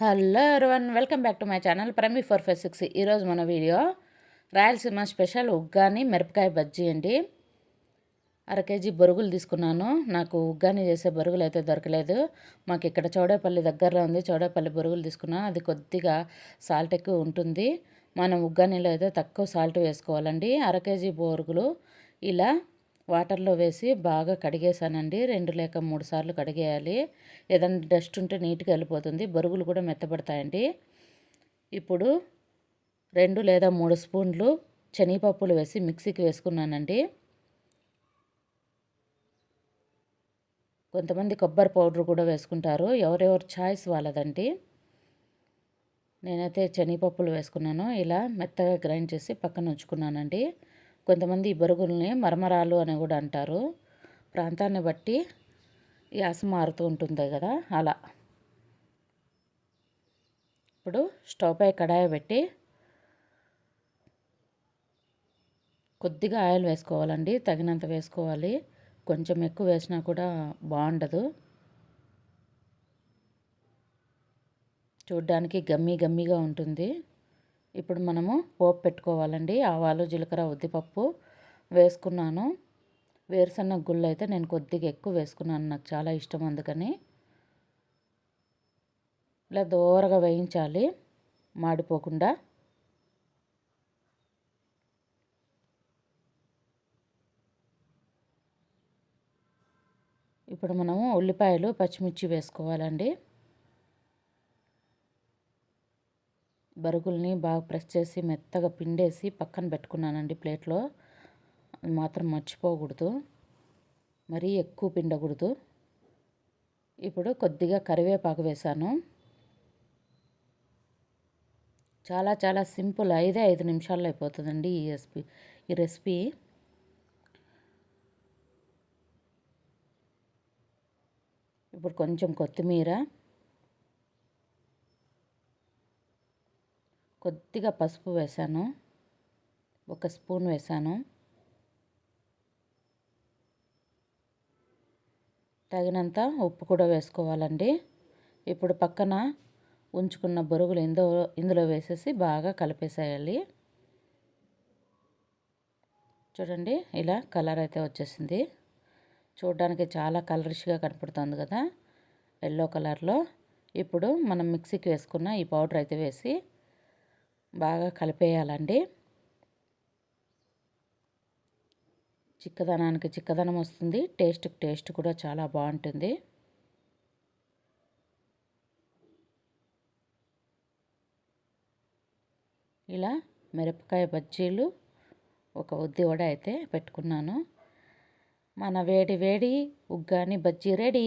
Hello everyone welcome back to my channel Prami four five six. ఈరోజు మన video Rayalaseema special uggani మిరపకాయ బజ్జీ అండి. అర కేజీ బొరుగులు తీసుకున్నాను. నాకు ఉగ్గాని చేసే బొరుగులు అయితే దొరకలేదు. మాకు ఇక్కడ చౌడేపల్లి దగ్గరలో ఉంది. చౌడేపల్లి బొరుగులు తీసుకున్నాను. అది కొద్దిగా సాల్ట్ ఎక్కువ ఉంటుంది. మనం ఉగ్గానీలో అయితే తక్కువ సాల్ట్ వేసుకోవాలండి. అర కేజీ బొరుగులు. ఇలా వాటర్లో వేసి బాగా కడిగేసానండి రెండు లేక మూడు సార్లు కడిగేయాలి. ఏదైనా డస్ట్ ఉంటే నీట్గా వెళ్ళిపోతుంది. బరుగులు కూడా మెత్తబడతాయండి. ఇప్పుడు రెండు లేదా మూడు స్పూన్లు శనగపప్పులు వేసి మిక్సీకి వేసుకున్నానండి. కొంతమంది కొబ్బరి పౌడర్ కూడా వేసుకుంటారు. ఎవరెవరు ఛాయిస్ వాళ్ళదండి. నేనైతే శనగపప్పులు వేసుకున్నాను. ఇలా మెత్తగా గ్రైండ్ చేసి పక్కన ఉంచుకున్నానండి. కొంతమంది ఇబ్బరుగుల్ని మరమరాలు అని కూడా అంటారు. ప్రాంతాన్ని బట్టి యాస మారుతూ ఉంటుంది కదా అలా. ఇప్పుడు స్టవ్ పై కడాయి పెట్టి కొద్దిగా ఆయిల్ వేసుకోవాలండి తగినంత వేసుకోవాలి. కొంచెం ఎక్కువ వేసినా కూడా బాగుండదు. చూడ్డానికి గమ్మీ గమ్మీగా ఉంటుంది. ఇప్పుడు మనము పోపు పెట్టుకోవాలండి. ఆవాలు జీలకర్ర ఉద్దిపప్పు వేసుకున్నాను. వేరుశనగ గుళ్ళు అయితే నేను కొద్దిగా ఎక్కువ వేసుకున్నాను. నాకు చాలా ఇష్టం అందుకని. ఇలా దూరగా వేయించాలి. మాడిపోకుండా. ఇప్పుడు మనము ఉల్లిపాయలు పచ్చిమిర్చి వేసుకోవాలండి. బరుగుల్ని బాగా ప్రెస్ చేసి మెత్తగా పిండేసి పక్కన పెట్టుకున్నానండి ప్లేట్లో. మాత్రం మర్చిపోకూడదు. మరీ ఎక్కువ పిండకూడదు. ఇప్పుడు కొద్దిగా కరివేపాకు వేశాను. చాలా చాలా సింపుల్ ఐదే ఐదు నిమిషాల్లో అయిపోతుందండి ఈ రెసిపీ. ఈ రెసిపీ ఇప్పుడు కొంచెం కొత్తిమీర కొద్దిగా పసుపు వేసాను. ఒక స్పూన్ వేసాను. తగినంత ఉప్పు కూడా వేసుకోవాలండి. ఇప్పుడు పక్కన ఉంచుకున్న బొరుగులు ఇందులో ఇందులో వేసేసి బాగా కలిపేసేయాలి. చూడండి ఇలా కలర్ అయితే వచ్చేసింది. చూడడానికి చాలా కలరిష్గా కనపడుతుంది కదా ఎల్లో కలర్లో. ఇప్పుడు మనం మిక్సీకి వేసుకున్న ఈ పౌడర్ అయితే వేసి బాగా కలిపేయాలండి. చిక్కదనానికి చిక్కదనం వస్తుంది. టేస్ట్కి టేస్ట్ కూడా చాలా బాగుంటుంది. ఇలా మిరపకాయ బజ్జీలు ఒక ఉద్ది వడ అయితే పెట్టుకున్నాను. మన వేడి వేడి ఉగ్గాని బజ్జీ రెడీ.